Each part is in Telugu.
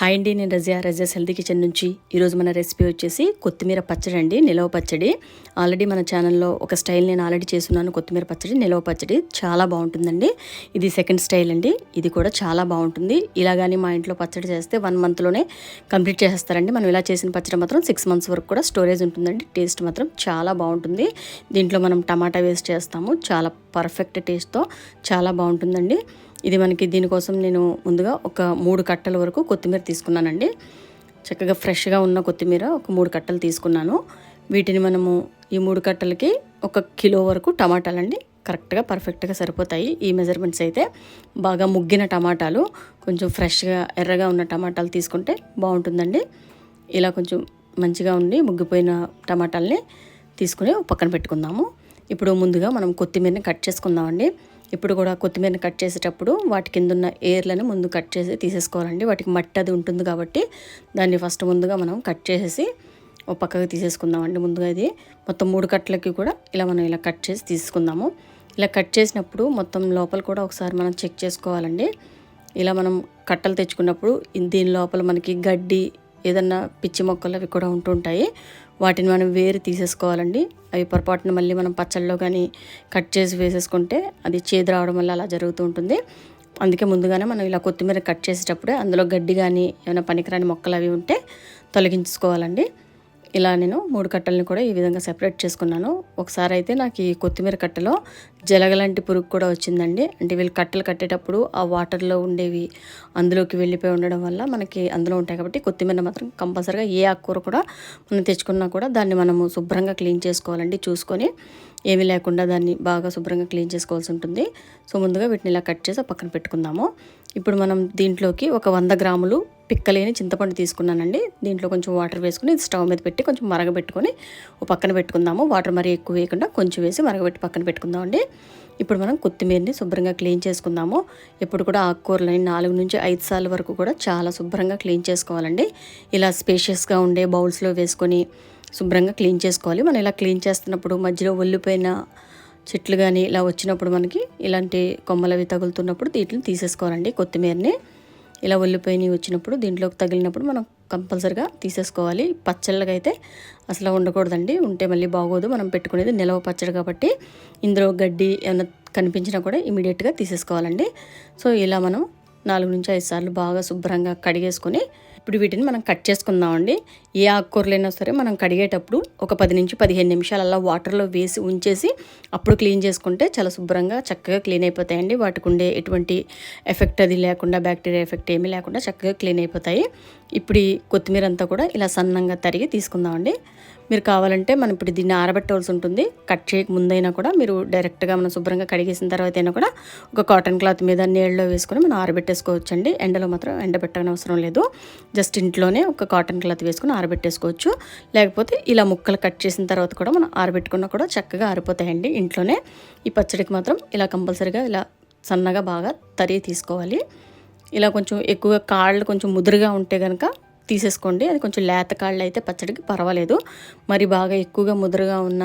హాయ్ అండి నేను రజియా. రజియాస్ హెల్తీ కిచెన్ నుంచి ఈరోజు మన రెసిపీ వచ్చేసి కొత్తిమీర పచ్చడి అండి నిలవ పచ్చడి. ఆల్రెడీ మన ఛానల్లో ఒక స్టైల్ నేను ఆల్రెడీ చేస్తున్నాను కొత్తిమీర పచ్చడి నిలవ పచ్చడి. చాలా బాగుంటుందండి. ఇది సెకండ్ స్టైల్ అండి. ఇది కూడా చాలా బాగుంటుంది. ఇలా కానీ మా ఇంట్లో పచ్చడి చేస్తే వన్ మంత్లోనే కంప్లీట్ చేసేస్తారండి. మనం ఇలా చేసిన పచ్చడి మాత్రం సిక్స్ మంత్స్ వరకు కూడా స్టోరేజ్ ఉంటుందండి. టేస్ట్ మాత్రం చాలా బాగుంటుంది. దీంట్లో మనం టమాటా వేస్ట్ చేస్తాము. చాలా పర్ఫెక్ట్ టేస్ట్తో చాలా బాగుంటుందండి. ఇది మనకి దీనికోసం నేను ముందుగా ఒక మూడు కట్టల వరకు కొత్తిమీర తీసుకున్నానండి. చక్కగా ఫ్రెష్గా ఉన్న కొత్తిమీర ఒక మూడు కట్టలు తీసుకున్నాను. వీటిని మనము ఈ మూడు కట్టలకి ఒక కిలో వరకు టమాటాలండి. కరెక్ట్గా పర్ఫెక్ట్గా సరిపోతాయి ఈ మెజర్మెంట్స్ అయితే. బాగా ముగ్గిన టమాటాలు కొంచెం ఫ్రెష్గా ఎర్రగా ఉన్న టమాటాలు తీసుకుంటే బాగుంటుందండి. ఇలా కొంచెం మంచిగా ఉండి ముగ్గిపోయిన టమాటాలని తీసుకుని పక్కన పెట్టుకుందాము. ఇప్పుడు ముందుగా మనం కొత్తిమీరని కట్ చేసుకుందామండి. ఇప్పుడు కూడా కొత్తిమీరని కట్ చేసేటప్పుడు వాటి కింద ఉన్న ఎయిర్లను ముందు కట్ చేసి తీసేసుకోవాలండి. వాటికి మట్టి అది ఉంటుంది కాబట్టి దాన్ని ఫస్ట్ ముందుగా మనం కట్ చేసేసి ఒక పక్కకు తీసేసుకుందామండి. ముందుగా ఇది మొత్తం మూడు కట్టలకి కూడా ఇలా మనం ఇలా కట్ చేసి తీసుకుందాము. ఇలా కట్ చేసినప్పుడు మొత్తం లోపల కూడా ఒకసారి మనం చెక్ చేసుకోవాలండి. ఇలా మనం కట్టలు తెచ్చుకున్నప్పుడు దీని లోపల మనకి గడ్డి ఏదన్నా పిచ్చి మొక్కలు అవి కూడా ఉంటుంటాయి. వాటిని మనం వేరు తీసేసుకోవాలండి. అవి పొరపాటున మళ్ళీ మనం పచ్చళ్ళలో కానీ కట్ చేసి వేసేసుకుంటే అది చేదు రావడం వల్ల అలా జరుగుతూ ఉంటుంది. అందుకే ముందుగానే మనం ఇలా కొత్తిమీర కట్ చేసేటప్పుడే అందులో గడ్డి కానీ ఏమైనా పనికిరాని మొక్కలు అవి ఉంటే తొలగించుకోవాలండి. ఇలా నేను మూడు కట్టలను కూడా ఈ విధంగా సెపరేట్ చేసుకున్నాను. ఒకసారి అయితే నాకు ఈ కొత్తిమీర కట్టలో జలగలాంటి పురుగు కూడా వచ్చిందండి. అంటే వీళ్ళు కట్టలు కట్టేటప్పుడు ఆ వాటర్లో ఉండేవి అందులోకి వెళ్ళిపోయి ఉండడం వల్ల మనకి అందులో ఉంటాయి కాబట్టి కొత్తిమీర మాత్రం కంపల్సరీగా ఏ ఆకుకూర కూడా మనం తెచ్చుకున్నా కూడా దాన్ని మనము శుభ్రంగా క్లీన్ చేసుకోవాలండి చూసుకొని ఏమీ లేకుండా దాన్ని బాగా శుభ్రంగా క్లీన్ చేసుకోవాల్సి ఉంటుంది. సో ముందుగా వీటిని ఇలా కట్ చేసి పక్కన పెట్టుకుందాము. ఇప్పుడు మనం దీంట్లోకి ఒక వంద గ్రాములు పిక్కలేని చింతపండు తీసుకున్నానండి. దీంట్లో కొంచెం వాటర్ వేసుకుని స్టవ్ మీద పెట్టి కొంచెం మరగబెట్టుకొని ఓ పక్కన పెట్టుకుందాము. వాటర్ మరీ ఎక్కువ వేయకుండా కొంచెం వేసి మరగబెట్టి పక్కన పెట్టుకుందామండి ఇప్పుడు మనం కొత్తిమీరని శుభ్రంగా క్లీన్ చేసుకుందాము. ఇప్పుడు కూడా ఆకుకూరలని నాలుగు నుంచి ఐదు సార్లు వరకు కూడా చాలా శుభ్రంగా క్లీన్ చేసుకోవాలండి. ఇలా స్పేషియస్గా ఉండే బౌల్స్లో వేసుకొని శుభ్రంగా క్లీన్ చేసుకోవాలి. మనం ఇలా క్లీన్ చేస్తున్నప్పుడు మధ్యలో ఒల్లిపోయిన చెట్లు కానీ ఇలా వచ్చినప్పుడు మనకి ఇలాంటి కొమ్మలవి తగులుతున్నప్పుడు వీటిని తీసేసుకోవాలండి కొత్తిమీరని. ఇలా ఒల్లిపోయినవి వచ్చినప్పుడు దీంట్లోకి తగిలినప్పుడు మనం కంపల్సరిగా తీసేసుకోవాలి. పచ్చళ్ళకి అయితే అసలు ఉండకూడదండి ఉంటే మళ్ళీ బాగోదు. మనం పెట్టుకునేది నిలవ పచ్చడి కాబట్టి ఇందులో గడ్డి ఏమైనా కనిపించినా కూడా ఇమీడియట్గా తీసేసుకోవాలండి. సో ఇలా మనం నాలుగు నుంచి ఐదు సార్లు బాగా శుభ్రంగా కడిగేసుకొని ఇప్పుడు వీటిని మనం కట్ చేసుకుందామండి. ఏ ఆకుకూరలైనా సరే మనం కడిగేటప్పుడు ఒక పది నుంచి పదిహేను నిమిషాలు అలా వాటర్లో వేసి ఉంచేసి అప్పుడు క్లీన్ చేసుకుంటే చాలా శుభ్రంగా చక్కగా క్లీన్ అయిపోతాయండి. వాటికి ఉండే ఎటువంటి ఎఫెక్ట్ అది లేకుండా బ్యాక్టీరియా ఎఫెక్ట్ ఏమీ లేకుండా చక్కగా క్లీన్ అయిపోతాయి. ఇప్పుడు ఈ కొత్తిమీర అంతా కూడా ఇలా సన్నంగా తరిగి తీసుకుందామండి. మీరు కావాలంటే మనం ఇప్పుడు దీన్ని ఆరబెట్టవలసి ఉంటుంది. కట్ చేయక ముందైనా కూడా మీరు డైరెక్ట్గా మనం శుభ్రంగా కడిగేసిన తర్వాత అయినా కూడా ఒక కాటన్ క్లాత్ మీద నీళ్ళలో వేసుకొని మనం ఆరబెట్టేసుకోవచ్చు అండి ఎండలో మాత్రం ఎండబెట్టని అవసరం లేదు. జస్ట్ ఇంట్లోనే ఒక కాటన్ క్లాత్ వేసుకొని ఆరబెట్టేసుకోవచ్చు. లేకపోతే ఇలా ముక్కలు కట్ చేసిన తర్వాత కూడా మనం ఆరబెట్టుకున్నా కూడా చక్కగా ఆరిపోతాయండి ఇంట్లోనే. ఈ పచ్చడికి మాత్రం ఇలా కంపల్సరీగా ఇలా సన్నగా బాగా తరిగి తీసుకోవాలి. ఇలా కొంచెం ఎక్కువగా కాళ్ళు కొంచెం ముదురుగా ఉంటే కనుక తీసేసుకోండి. అది కొంచెం లేత కాళ్ళు అయితే పచ్చడికి పర్వాలేదు. మరి బాగా ఎక్కువగా ముదురుగా ఉన్న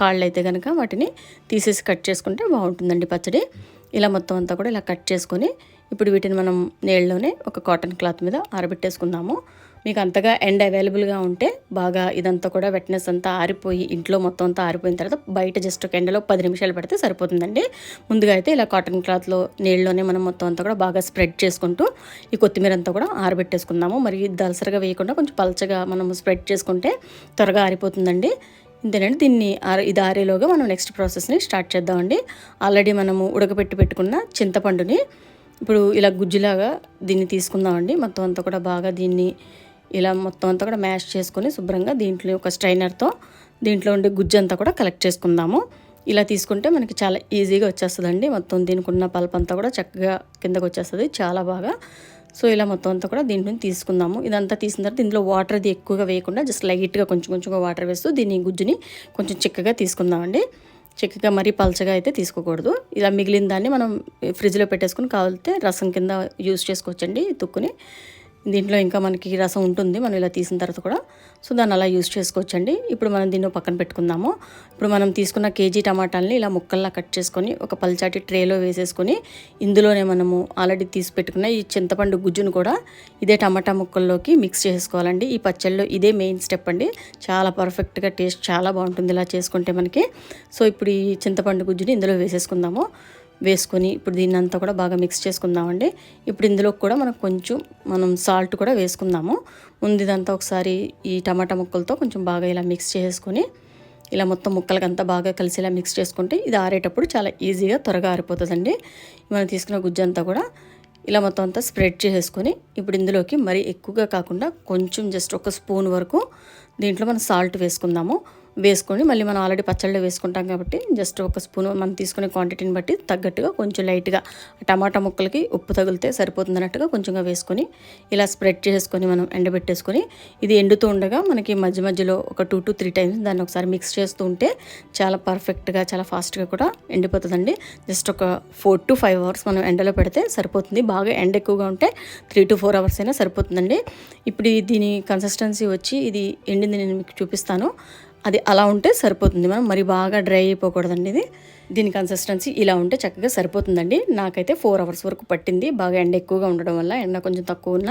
కాళ్ళు అయితే కనుక వాటిని తీసేసి కట్ చేసుకుంటే బాగుంటుందండి పచ్చడి. ఇలా మొత్తం అంతా కూడా ఇలా కట్ చేసుకొని ఇప్పుడు వీటిని మనం నీళ్ళలోనే ఒక కాటన్ క్లాత్ మీద ఆరబెట్టేసుకుందాము. మీకు అంతగా ఎండ్ అవైలబుల్గా ఉంటే బాగా ఇదంతా కూడా వెట్నెస్ అంతా ఆరిపోయి ఇంట్లో మొత్తం అంతా ఆరిపోయిన తర్వాత బయట జస్ట్ ఒక ఎండలో పది నిమిషాలు పెడితే సరిపోతుందండి. ముందుగా అయితే ఇలా కాటన్ క్లాత్లో నీళ్ళలోనే మనం మొత్తం అంతా కూడా బాగా స్ప్రెడ్ చేసుకుంటూ ఈ కొత్తిమీర అంతా కూడా ఆరబెట్టేసుకుందాము. మరి దలసరిగా వేయకుండా కొంచెం పలచగా మనం స్ప్రెడ్ చేసుకుంటే త్వరగా ఆరిపోతుందండి. ఇంతేనండి దీన్ని ఆర ఇది ఆరేలోగా మనం నెక్స్ట్ ప్రాసెస్ని స్టార్ట్ చేద్దామండి. ఆల్రెడీ మనము ఉడకపెట్టి పెట్టుకున్న చింతపండుని ఇప్పుడు ఇలా గుజ్జులాగా దీన్ని తీసుకుందామండి. మొత్తం అంతా కూడా బాగా దీన్ని ఇలా మొత్తం అంతా కూడా మ్యాష్ చేసుకొని శుభ్రంగా దీంట్లో ఒక స్ట్రైనర్తో దీంట్లో ఉండే గుజ్జు అంతా కూడా కలెక్ట్ చేసుకుందాము. ఇలా తీసుకుంటే మనకి చాలా ఈజీగా వచ్చేస్తుందండి. మొత్తం దీనికి ఉన్న పల్ప్ అంతా కూడా చక్కగా కిందకు వచ్చేస్తుంది. చాలా బాగా. సో ఇలా మొత్తం అంతా కూడా దీంట్లో తీసుకుందాము. ఇదంతా తీసిన తర్వాత దీంట్లో వాటర్ అది ఎక్కువగా వేయకుండా జస్ట్ లైట్గా కొంచెం కొంచెంగా వాటర్ వేస్తూ దీని గుజ్జుని కొంచెం చిక్కగా తీసుకుందామండి. చిక్కగా మరీ పలచగా అయితే తీసుకోకూడదు. ఇలా మిగిలిన దాన్ని మనం ఫ్రిడ్జ్లో పెట్టేసుకుని కావాలితే రసం కింద యూస్ చేసుకోవచ్చండి తుక్కుని. దీంట్లో ఇంకా మనకి రసం ఉంటుంది మనం ఇలా తీసిన తర్వాత కూడా. సో దాన్ని అలా యూస్ చేసుకోవచ్చండి. ఇప్పుడు మనం దీన్ని పక్కన పెట్టుకుందాము. ఇప్పుడు మనం తీసుకున్న కేజీ టమాటాలని ఇలా ముక్కల్లా కట్ చేసుకొని ఒక పల్చాటి ట్రేలో వేసేసుకొని ఇందులోనే మనము ఆల్రెడీ తీసి పెట్టుకున్న ఈ చింతపండు గుజ్జును కూడా ఇదే టమాటా ముక్కల్లోకి మిక్స్ చేసుకోవాలండి. ఈ పచ్చళ్ళలో ఇదే మెయిన్ స్టెప్ అండి. చాలా పర్ఫెక్ట్గా టేస్ట్ చాలా బాగుంటుంది ఇలా చేసుకుంటే మనకి. సో ఇప్పుడు ఈ చింతపండు గుజ్జుని ఇందులో వేసేసుకుందాము. వేసుకొని ఇప్పుడు దీన్ని అంతా కూడా బాగా మిక్స్ చేసుకుందామండి. ఇప్పుడు ఇందులో కూడా మనం కొంచెం మనం సాల్ట్ కూడా వేసుకుందాము. ముందు ఇదంతా ఒకసారి ఈ టమాటా ముక్కలతో కొంచెం బాగా ఇలా మిక్స్ చేసుకొని ఇలా మొత్తం ముక్కలకంతా బాగా కలిసి ఇలా మిక్స్ చేసుకుంటే ఇది ఆరేటప్పుడు చాలా ఈజీగా త్వరగా ఆరిపోతుందండి. మనం తీసుకున్న గుజ్జు అంతా కూడా ఇలా మొత్తం అంతా స్ప్రెడ్ చేసేసుకొని ఇప్పుడు ఇందులోకి మరీ ఎక్కువగా కాకుండా కొంచెం జస్ట్ ఒక స్పూన్ వరకు దీంట్లో మనం సాల్ట్ వేసుకుందాము. వేసుకొని మళ్ళీ మనం ఆల్రెడీ పచ్చళ్ళు వేసుకుంటాం కాబట్టి జస్ట్ ఒక స్పూన్ మనం తీసుకునే క్వాంటిటీని బట్టి తగ్గట్టుగా కొంచెం లైట్గా టమాటా ముక్కలకి ఉప్పు తగిలితే సరిపోతుంది అన్నట్టుగా కొంచెంగా వేసుకొని ఇలా స్ప్రెడ్ చేసుకొని మనం ఎండబెట్టేసుకొని ఇది ఎండుతూ ఉండగా మనకి మధ్య మధ్యలో ఒక టూ టు త్రీ టైమ్స్ దాన్ని ఒకసారి మిక్స్ చేస్తూ ఉంటే చాలా పర్ఫెక్ట్గా చాలా ఫాస్ట్గా కూడా ఎండిపోతుందండి. జస్ట్ ఒక ఫోర్ టు ఫైవ్ అవర్స్ మనం ఎండలో పెడితే సరిపోతుంది. బాగా ఎండ ఎక్కువగా ఉంటే త్రీ టు ఫోర్ అవర్స్ అయినా సరిపోతుందండి. ఇప్పుడు దీని కన్సిస్టెన్సీ వచ్చి ఇది ఎండింది నేను మీకు చూపిస్తాను. అది అలా ఉంటే సరిపోతుంది. మనం మరి బాగా డ్రై అయిపోకూడదండి ఇది. దీని కన్సిస్టెన్సీ ఇలా ఉంటే చక్కగా సరిపోతుందండి. నాకైతే ఫోర్ అవర్స్ వరకు పట్టింది. బాగా ఎండ ఎక్కువగా ఉండడం వల్ల ఎండ కొంచెం తక్కువ ఉన్న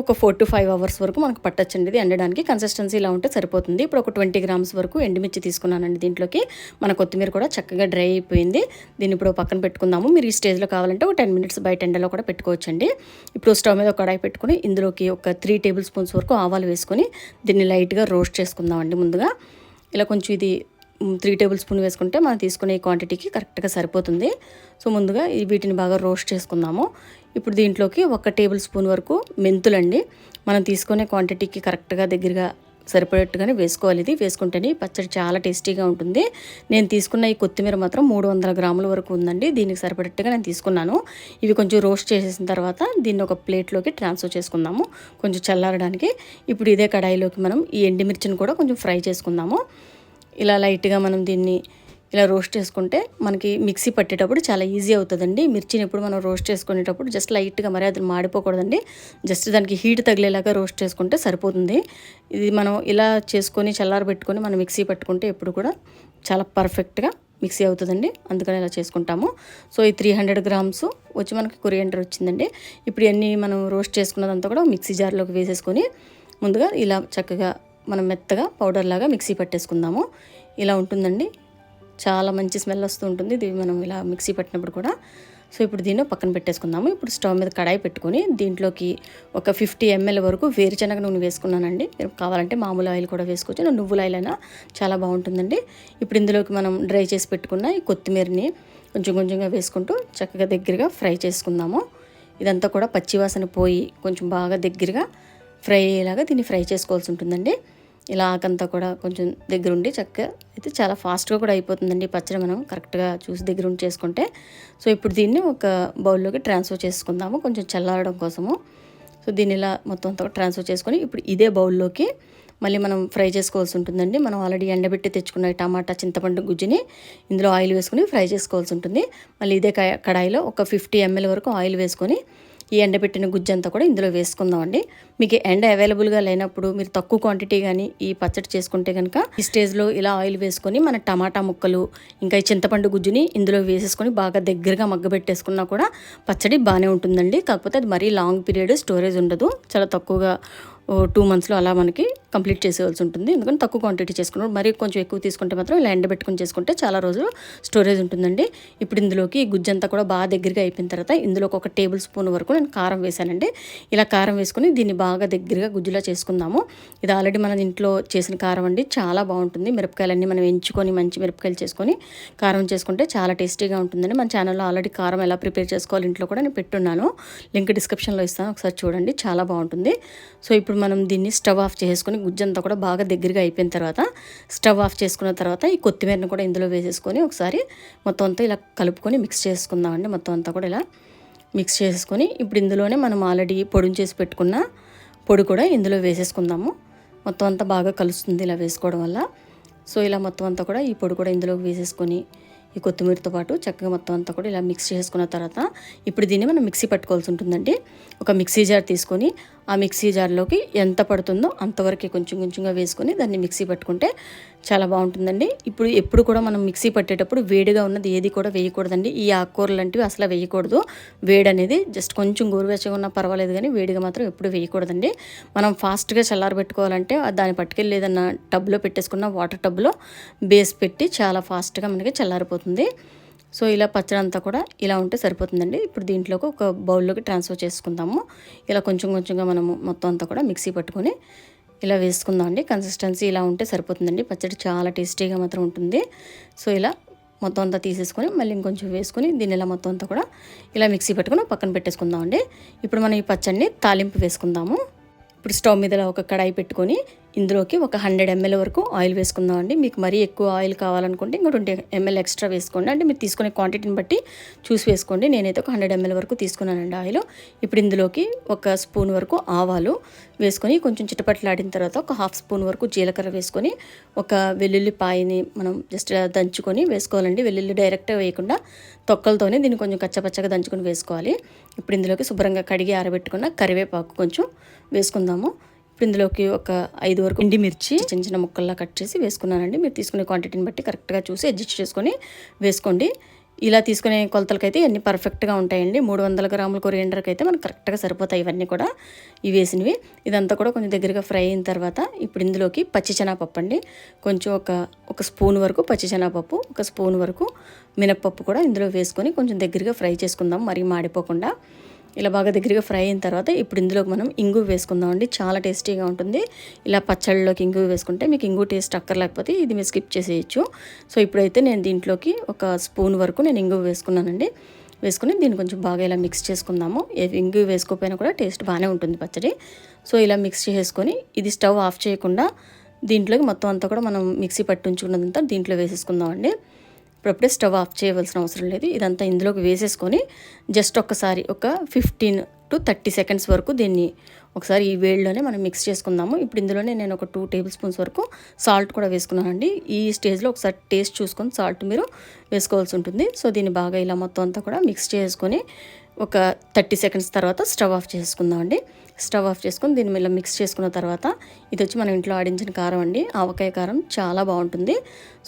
ఒక ఫోర్ టు ఫైవ్ అవర్స్ వరకు మనకు పట్టచ్చండి. ఇది ఎండడానికి కన్సిస్టెన్సీ ఇలా ఉంటే సరిపోతుంది. ఇప్పుడు ఒక ట్వంటీ గ్రామ్స్ వరకు ఎండుమిర్చి తీసుకున్నానండి దీంట్లోకి. మన కొత్తిమీర కూడా చక్కగా డ్రై అయిపోయింది. దీన్ని ఇప్పుడు పక్కన పెట్టుకుందాము. మీరు ఈ స్టేజ్లో కావాలంటే ఒక టెన్ మినిట్స్ బయట ఎండలో కూడా పెట్టుకోవచ్చండి. ఇప్పుడు స్టవ్ మీద ఒక కడాయి పెట్టుకుని ఇందులోకి ఒక త్రీ టేబుల్ స్పూన్స్ వరకు ఆవాలు వేసుకొని దీన్ని లైట్గా రోస్ట్ చేసుకుందామండి ముందుగా. ఇలా కొంచెం ఇది త్రీ టేబుల్ స్పూన్ వేసుకుంటే మనం తీసుకునే క్వాంటిటీకి కరెక్ట్గా సరిపోతుంది. సో ముందుగా వీటిని బాగా రోస్ట్ చేసుకుందాము. ఇప్పుడు దీంట్లోకి ఒక టేబుల్ స్పూన్ వరకు మెంతులండి. మనం తీసుకునే క్వాంటిటీకి కరెక్ట్గా దగ్గరగా సరిపడేట్టుగానే వేసుకోవాలి. ఇది వేసుకుంటేనే పచ్చడి చాలా టేస్టీగా ఉంటుంది. నేను తీసుకున్న ఈ కొత్తిమీర మాత్రం మూడు వందల గ్రాముల వరకు ఉందండి. దీనికి సరిపడేట్టుగా నేను తీసుకున్నాను. ఇవి కొంచెం రోస్ట్ చేసేసిన తర్వాత దీన్ని ఒక ప్లేట్లోకి ట్రాన్స్ఫర్ చేసుకుందాము. కొంచెం చల్లారడానికి. ఇప్పుడు ఇదే కడాయిలోకి మనం ఈ ఎండిమిర్చిని కూడా కొంచెం ఫ్రై చేసుకుందాము. ఇలా లైట్గా మనం దీన్ని ఇలా రోస్ట్ చేసుకుంటే మనకి మిక్సీ పట్టేటప్పుడు చాలా ఈజీ అవుతుందండి. మిర్చిని ఎప్పుడు మనం రోస్ట్ చేసుకునేటప్పుడు జస్ట్ లైట్గా మరి అది మాడిపోకూడదండి. జస్ట్ దానికి హీట్ తగిలేలాగా రోస్ట్ చేసుకుంటే సరిపోతుంది. ఇది మనం ఇలా చేసుకొని చల్లారబెట్టుకొని మనం మిక్సీ పట్టుకుంటే ఎప్పుడు కూడా చాలా పర్ఫెక్ట్గా మిక్సీ అవుతుందండి. అందుకని ఇలా చేసుకుంటాము. సో ఈ త్రీ హండ్రెడ్ గ్రామ్స్ వచ్చి మనకి కొరియండర్ వచ్చిందండి. ఇప్పుడు ఇవన్నీ మనం రోస్ట్ చేసుకున్నదంతా కూడా మిక్సీ జార్లోకి వేసేసుకొని ముందుగా ఇలా చక్కగా మనం మెత్తగా పౌడర్ లాగా మిక్సీ పట్టేసుకుందాము. ఇలా ఉంటుందండి. చాలా మంచి స్మెల్ వస్తూ ఉంటుంది. ఇది మనం ఇలా మిక్సీ పట్టినప్పుడు కూడా. సో ఇప్పుడు దీన్ని పక్కన పెట్టేసుకుందాము. ఇప్పుడు స్టవ్ మీద కడాయి పెట్టుకొని దీంట్లోకి ఒక ఫిఫ్టీ ఎంఎల్ వరకు వేరుశనగ నూనె వేసుకున్నానండి. కావాలంటే మామూలు ఆయిల్ కూడా వేసుకోవచ్చు. నువ్వుల ఆయిల్ అయినా చాలా బాగుంటుందండి. ఇప్పుడు ఇందులోకి మనం డ్రై చేసి పెట్టుకున్న ఈ కొత్తిమీరని కొంచెం కొంచెంగా వేసుకుంటూ చక్కగా దగ్గరగా ఫ్రై చేసుకుందాము. ఇదంతా కూడా పచ్చివాసన పోయి కొంచెం బాగా దగ్గరగా ఫ్రై అయ్యేలాగా దీన్ని ఫ్రై చేసుకోవాల్సి ఉంటుందండి. ఇలా ఆకంతా కూడా కొంచెం దగ్గరుండి చక్కగా అయితే చాలా ఫాస్ట్గా కూడా అయిపోతుందండి పచ్చడి మనం కరెక్ట్గా చూసి దగ్గరుండి చేసుకుంటే. సో ఇప్పుడు దీన్ని ఒక బౌల్లోకి ట్రాన్స్ఫర్ చేసుకుందాము. కొంచెం చల్లారడం కోసము. సో దీన్ని ఇలా మొత్తం అంతా ట్రాన్స్ఫర్ చేసుకొని ఇప్పుడు ఇదే బౌల్లోకి మళ్ళీ మనం ఫ్రై చేసుకోవాల్సి ఉంటుందండి. మనం ఆల్రెడీ ఎండబెట్టి తెచ్చుకున్న టమాటా చింతపండు గుజ్జుని ఇందులో ఆయిల్ వేసుకుని ఫ్రై చేసుకోవాల్సి ఉంటుంది. మళ్ళీ ఇదే కడాయిలో ఒక ఫిఫ్టీ ఎంఎల్ వరకు ఆయిల్ వేసుకొని ఈ ఎండబెట్టిన గుజ్జంతా కూడా ఇందులో వేసుకుందామండి. మీకు ఎండ అవైలబుల్గా లేనప్పుడు మీరు తక్కువ క్వాంటిటీ కానీ ఈ పచ్చడి చేసుకుంటే కనుక ఈ స్టేజ్లో ఇలా ఆయిల్ వేసుకొని మన టమాటా ముక్కలు ఇంకా ఈ చింతపండు గుజ్జుని ఇందులో వేసేసుకొని బాగా దగ్గరగా మగ్గబెట్టేసుకున్నా కూడా పచ్చడి బాగానే ఉంటుందండి. కాకపోతే అది మరీ లాంగ్ పీరియడ్ స్టోరేజ్ ఉండదు. చాలా తక్కువగా టూ మంత్స్లో అలా మనకి కంప్లీట్ చేసేవాల్సి ఉంటుంది. ఎందుకంటే తక్కువ క్వాంటిటీ చేసుకున్నాం మరీ కొంచెం ఎక్కువ తీసుకుంటే మాత్రం ఇలా ఎండబెట్టుకుని చేసుకుంటే చాలా రోజులు స్టోరేజ్ ఉంటుందండి. ఇప్పుడు ఇందులోకి గుజ్జంతా కూడా బాగా దగ్గరగా అయిపోయిన తర్వాత ఇందులోకి ఒక టేబుల్ స్పూన్ వరకు నేను కారం వేశానండి. ఇలా కారం వేసుకుని దీన్ని బాగా దగ్గరగా గుజ్జులా చేసుకుందాము. ఇది ఆల్రెడీ మనం ఇంట్లో చేసిన కారం అండి. చాలా బాగుంటుంది. మిరపకాయలన్నీ మనం ఎంచుకొని మంచి మిరపకాయలు చేసుకొని కారం చేసుకుంటే చాలా టేస్టీగా ఉంటుందండి. మన ఛానల్లో ఆల్రెడీ కారం ఎలా ప్రిపేర్ చేసుకోవాలి ఇంట్లో కూడా నేను పెట్టున్నాను. లింక్ డిస్క్రిప్షన్లో ఇస్తాను. ఒకసారి చూడండి. చాలా బాగుంటుంది. సో ఇప్పుడు మనం దీన్ని స్టవ్ ఆఫ్ చేసుకొని గుజ్జంతా కూడా బాగా దగ్గరగా అయిపోయిన తర్వాత స్టవ్ ఆఫ్ చేసుకున్న తర్వాత ఈ కొత్తిమీరను కూడా ఇందులో వేసేసుకొని ఒకసారి మొత్తం అంతా ఇలా కలుపుకొని మిక్స్ చేసుకుందామండి. మొత్తం అంతా కూడా ఇలా మిక్స్ చేసుకొని ఇప్పుడు ఇందులోనే మనం ఆల్రెడీ పొడిని చేసి పెట్టుకున్న పొడి కూడా ఇందులో వేసేసుకుందాము. మొత్తం అంతా బాగా కలుస్తుంది ఇలా వేసుకోవడం వల్ల. సో ఇలా మొత్తం అంతా కూడా ఈ పొడి కూడా ఇందులోకి వేసేసుకొని ఈ కొత్తిమీరతో పాటు చక్కగా మొత్తం అంతా కూడా ఇలా మిక్స్ చేసుకున్న తర్వాత ఇప్పుడు దీన్ని మనం మిక్సీ పట్టుకోవాల్సి ఉంటుందండి. ఒక మిక్సీ జార్ తీసుకొని ఆ మిక్సీ జార్లోకి ఎంత పడుతుందో అంతవరకు కొంచెం కొంచెంగా వేసుకొని దాన్ని మిక్సీ పట్టుకుంటే చాలా బాగుంటుందండి. ఇప్పుడు ఎప్పుడు కూడా మనం మిక్సీ పట్టేటప్పుడు వేడిగా ఉన్నది ఏది కూడా వేయకూడదండి. ఈ ఆకుకూరలు లాంటివి అసలు వేయకూడదు. వేడి అనేది జస్ట్ కొంచెం గోరువెచ్చగా ఉన్నా పర్వాలేదు కానీ వేడిగా మాత్రం ఎప్పుడు వేయకూడదండి. మనం ఫాస్ట్గా చల్లారబెట్టుకోవాలంటే దాన్ని పట్టుకెళ్ళి ఏదన్నా టబ్లో పెట్టేసుకున్న వాటర్ టబ్లో బేస్ పెట్టి చాలా ఫాస్ట్గా మనకి చల్లారిపోతుంది. సో ఇలా పచ్చడి అంతా కూడా ఇలా ఉంటే సరిపోతుందండి. ఇప్పుడు దీంట్లోకి ఒక బౌల్లోకి ట్రాన్స్ఫర్ చేసుకుందాము. ఇలా కొంచెం కొంచెంగా మనము మొత్తం అంతా కూడా మిక్సీ పట్టుకొని ఇలా వేసుకుందాం అండి. కన్సిస్టెన్సీ ఇలా ఉంటే సరిపోతుందండి. పచ్చడి చాలా టేస్టీగా మాత్రం ఉంటుంది. సో ఇలా మొత్తం అంతా తీసేసుకొని మళ్ళీ ఇంకొంచెం వేసుకొని దీన్ని ఇలా మొత్తం అంతా కూడా ఇలా మిక్సీ పెట్టుకుని పక్కన పెట్టేసుకుందాం అండి. ఇప్పుడు మనం ఈ పచ్చడిని తాలింపు వేసుకుందాము. ఇప్పుడు స్టవ్ మీద ఒక కడాయి పెట్టుకొని ఇందులోకి ఒక హండ్రెడ్ ఎంఎల్ వరకు ఆయిల్ వేసుకుందాం అండి. మీకు మరీ ఎక్కువ ఆయిల్ కావాలనుకుంటే ఇంకో ట్వంటీ ఎంఎల్ ఎక్స్ట్రా వేసుకోండి. అంటే మీరు తీసుకునే క్వాంటిటీని బట్టి చూసి వేసుకోండి. నేనైతే ఒక హండ్రెడ్ ఎంఎల్ వరకు తీసుకున్నానండి ఆయిల్. ఇప్పుడు ఇందులోకి ఒక స్పూన్ వరకు ఆవాలు వేసుకొని కొంచెం చిటపట్లాడిన తర్వాత ఒక హాఫ్ స్పూన్ వరకు జీలకర్ర వేసుకొని ఒక వెల్లుల్లిపాయని మనం జస్ట్ uh, దంచుకొని వేసుకోవాలండి. వెల్లుల్లి డైరెక్ట్గా వేయకుండా తొక్కలతోనే దీన్ని కొంచెం కచ్చపచ్చగా దంచుకొని వేసుకోవాలి. ఇప్పుడు ఇందులోకి శుభ్రంగా కడిగి ఆరబెట్టుకున్న కరివేపాకు కొంచెం వేసుకుందాము. ఇప్పుడు ఇందులోకి ఒక ఐదు వరకు ఎండి మిర్చి చిన్న చిన్న ముక్కల్లా కట్ చేసి వేసుకున్నానండి. మీరు తీసుకునే క్వాంటిటీని బట్టి కరెక్ట్గా చూసి అడ్జస్ట్ చేసుకొని వేసుకోండి. ఇలా తీసుకునే కొలతలకైతే ఇవన్నీ పర్ఫెక్ట్గా ఉంటాయండి. మూడు వందల గ్రాముల కొరియండర్కి అయితే మనకు కరెక్ట్గా సరిపోతాయి ఇవన్నీ కూడా ఇవి వేసినవి. ఇదంతా కూడా కొంచెం దగ్గరగా ఫ్రై అయిన తర్వాత ఇప్పుడు ఇందులోకి పచ్చిచెనాపప్పు అండి కొంచెం ఒక ఒక స్పూన్ వరకు పచ్చిచెనాపప్పు ఒక స్పూన్ వరకు మినప్పప్పు కూడా ఇందులో వేసుకొని కొంచెం దగ్గరగా ఫ్రై చేసుకుందాం. మరీ మాడిపోకుండా. ఇలా బాగా దగ్గరగా ఫ్రై అయిన తర్వాత ఇప్పుడు ఇందులోకి మనం ఇంగు వేసుకుందామండి చాలా టేస్టీగా ఉంటుంది. ఇలా పచ్చళ్ళలోకి ఇంగు వేసుకుంటే మీకు ఇంగు టేస్ట్ అక్కర్లేకపోతే ఇది మీరు స్కిప్ చేసేయచ్చు. సో ఇప్పుడైతే నేను దీంట్లోకి ఒక స్పూన్ వరకు నేను ఇంగు వేసుకున్నానండి. వేసుకుని దీన్ని కొంచెం బాగా ఇలా మిక్స్ చేసుకుందాము. ఇంగు వేసుకోకపోయినా కూడా టేస్ట్ బాగానే ఉంటుంది పచ్చడి. సో ఇలా మిక్స్ చేసుకొని ఇది స్టవ్ ఆఫ్ చేయకుండా దీంట్లోకి మొత్తం అంతా కూడా మనం మిక్సీ పట్టించుకున్నదంతా దీంట్లో వేసేసుకుందామండి అప్పుడప్పుడే స్టవ్ ఆఫ్ చేయవలసిన అవసరం లేదు. ఇదంతా ఇందులోకి వేసేసుకొని జస్ట్ ఒక్కసారి ఒక ఫిఫ్టీన్ టు థర్టీ సెకండ్స్ వరకు దీన్ని ఒకసారి ఈ వేడిలోనే మనం మిక్స్ చేసుకుందాము. ఇప్పుడు ఇందులోనే నేను ఒక టూ టేబుల్ స్పూన్స్ వరకు సాల్ట్ కూడా వేసుకున్నానండి. ఈ స్టేజ్లో ఒకసారి టేస్ట్ చూసుకొని సాల్ట్ మీరు వేసుకోవాల్సి ఉంటుంది. సో దీన్ని బాగా ఇలా మొత్తం అంతా కూడా మిక్స్ చేసుకొని ఒక థర్టీ సెకండ్స్ తర్వాత స్టవ్ ఆఫ్ చేసుకుందామండి. స్టవ్ ఆఫ్ చేసుకొని దీన్ని మీద మిక్స్ చేసుకున్న తర్వాత ఇది వచ్చి మనం ఇంట్లో ఆడించిన కారం అండి. ఆవకాయ కారం చాలా బాగుంటుంది.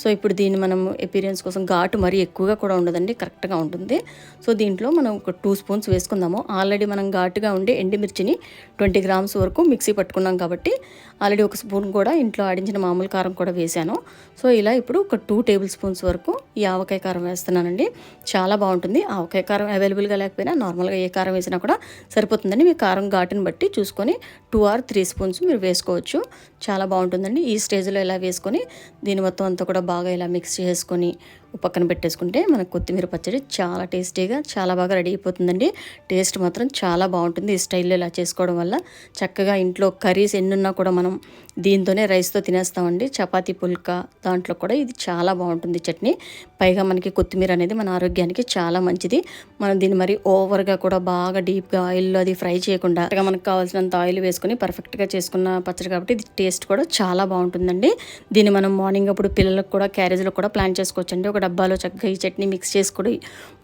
సో ఇప్పుడు దీన్ని మనం ఎపీరియన్స్ కోసం ఘాటు మరీ ఎక్కువగా కూడా ఉండదండి కరెక్ట్గా ఉంటుంది. సో దీంట్లో మనం ఒక టూ స్పూన్స్ వేసుకుందాము. ఆల్రెడీ మనం ఘాటుగా ఉండే ఎండిమిర్చిని ట్వంటీ గ్రామ్స్ వరకు మిక్సీ పట్టుకున్నాం కాబట్టి ఆల్రెడీ ఒక స్పూన్ కూడా ఇంట్లో ఆడించిన మామూలు కారం కూడా వేశాను సో ఇలా ఇప్పుడు ఒక టూ టేబుల్ స్పూన్స్ వరకు ఈ ఆవకాయ కారం వేస్తున్నానండి. చాలా బాగుంటుంది. ఆవకాయ కారం అవైలబుల్గా లేకపోయినా నార్మల్గా ఏ కారం వేసినా కూడా సరిపోతుందండి. మీ కారం ఘాటుని బట్టి. బట్టి చూసుకొని టూ ఆర్ త్రీ స్పూన్స్ మీరు వేసుకోవచ్చు. చాలా బాగుంటుందండి. ఈ స్టేజ్లో ఇలా వేసుకొని దీని మొత్తం అంతా కూడా బాగా ఇలా మిక్స్ చేసుకొని పక్కన పెట్టేసుకుంటే మనకు కొత్తిమీర పచ్చడి చాలా టేస్టీగా చాలా బాగా రెడీ అయిపోతుందండి. టేస్ట్ మాత్రం చాలా బాగుంటుంది ఈ స్టైల్లో ఇలా చేసుకోవడం వల్ల. చక్కగా ఇంట్లో కర్రీస్ ఎన్నున్నా కూడా మనం దీంతోనే రైస్తో తినేస్తామండి. చపాతీ పుల్కా దాంట్లో కూడా ఇది చాలా బాగుంటుంది చట్నీ. పైగా మనకి కొత్తిమీర అనేది మన ఆరోగ్యానికి చాలా మంచిది. మనం దీన్ని మరి ఓవర్గా కూడా బాగా డీప్గా ఆయిల్లో అది ఫ్రై చేయకుండా మనకు కావాల్సినంత ఆయిల్ వేసుకొని పర్ఫెక్ట్గా చేసుకున్న పచ్చడి కాబట్టి ఇది టేస్ట్ కూడా చాలా బాగుంటుందండి. దీన్ని మనం మార్నింగ్ అప్పుడు పిల్లలకు కూడా క్యారేజ్లో కూడా ప్లాన్ చేసుకోవచ్చండి. ఒక డబ్బాలో చక్కగా ఈ చట్నీ మిక్స్ చేసుకుని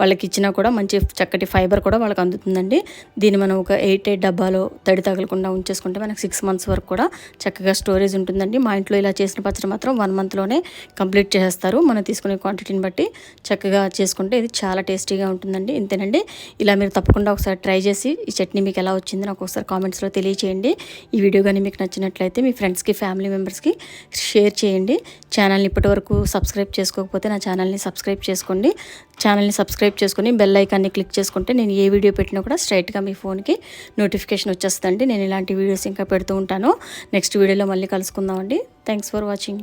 వాళ్ళకి ఇచ్చినా కూడా మంచి చక్కటి ఫైబర్ కూడా వాళ్ళకి అందుతుందండి. దీన్ని మనం ఒక ఎయిట్ ఎయిట్ డబ్బాలో తడి తగలకుండా ఉంచేసుకుంటే మనకు సిక్స్ మంత్స్ వరకు కూడా చక్కగా స్టోరేజ్ ఉంటుందండి. మా ఇంట్లో ఇలా చేసిన పచ్చడి మాత్రం వన్ మంత్లోనే కంప్లీట్ చేస్తారు మనం తీసుకునే క్వాంటిటీని బట్టి చక్కగా చేసుకుంటే ఇది చాలా టేస్టీగా ఉంటుందండి. ఇంతేనండి. ఇలా మీరు తప్పకుండా ఒకసారి ట్రై చేసి ఈ చట్నీ మీకు ఎలా వచ్చింది నాకు ఒకసారి కామెంట్స్లో తెలియచేయండి. ఈ వీడియో కానీ మీకు నచ్చినట్లయితే మీ ఫ్రెండ్స్ ఫ్రెండ్స్కి ఫ్యామిలీ మెంబర్స్కి షేర్ చేయండి. ఛానల్ని ఇప్పటివరకు సబ్స్క్రైబ్ చేసుకోకపోతే నా ఛానల్ని సబ్స్క్రైబ్ చేసుకోండి. ఛానల్ని సబ్స్క్రైబ్ చేసుకొని బెల్ ఐకాన్ని క్లిక్ చేసుకుంటే నేను ఏ వీడియో పెట్టినా కూడా స్ట్రైట్గా మీ ఫోన్కి నోటిఫికేషన్ వచ్చేస్తుందండి. నేను ఇలాంటి వీడియోస్ ఇంకా పెడుతూ ఉంటాను. నెక్స్ట్ వీడియోలో మళ్ళీ కలుసుకుందామండి. Thanks for watching